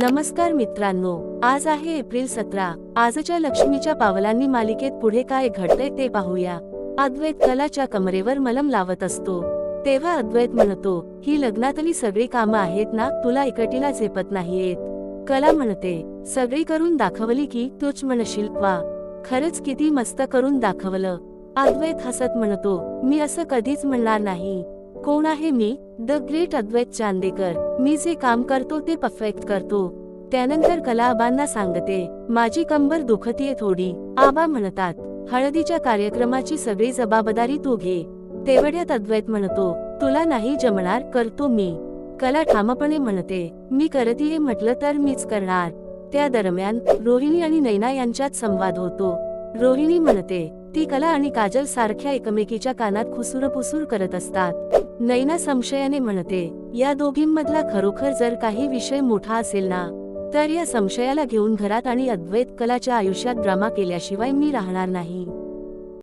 नमस्कार मित्रांनो आज आहे एप्रिल सतरा. आजच्या लक्ष्मीच्या पावलांनी मालिकेत पुढे काय घडतंय ते पाहूया. अद्वैत कलाच्या कमरेवर मलम लावत असतो. तेव्हा अद्वैत म्हणतो ही लग्नातली सगळी कामं आहेत ना तुला इकटीला झेपत नाहीयेत. कला म्हणते सगळी करून दाखवली की तूच म्हणशील वा. खरंच किती मस्त करून दाखवलं. अद्वैत हसत म्हणतो मी असं कधीच म्हणणार नाही. कोण आहे मी? द ग्रेट अद्वैत चांदेकर मी जे काम करतो ते परफेक्ट करतो. त्यानंतर कला आबांना सांगते माझी कंबर दुखतीये थोडी. आबा म्हणतात हळदीच्या कार्यक्रमाची सगळी जबाबदारी तू घे. तेवढ्यात अद्वैत म्हणतो तुला नाही जमणार करतो मी. कला ठामपणे म्हणते मी करतीये म्हटलं तर मीच करणार. त्या दरम्यान रोहिणी आणि नैना यांच्यात संवाद होतो. रोहिणी म्हणते ती कला आणि काजल सारख्या एकमेकीच्या कानात खुसूरपुसूर करत असतात. नैना संशयाने म्हणते या दोघींमधला खरोखर जर काही विषय मोठा असेल ना तर या संशयाला घेऊन घरात आणि अद्वैत कलाच्या आयुष्यात ड्रामा केल्याशिवाय मी राहणार नाही.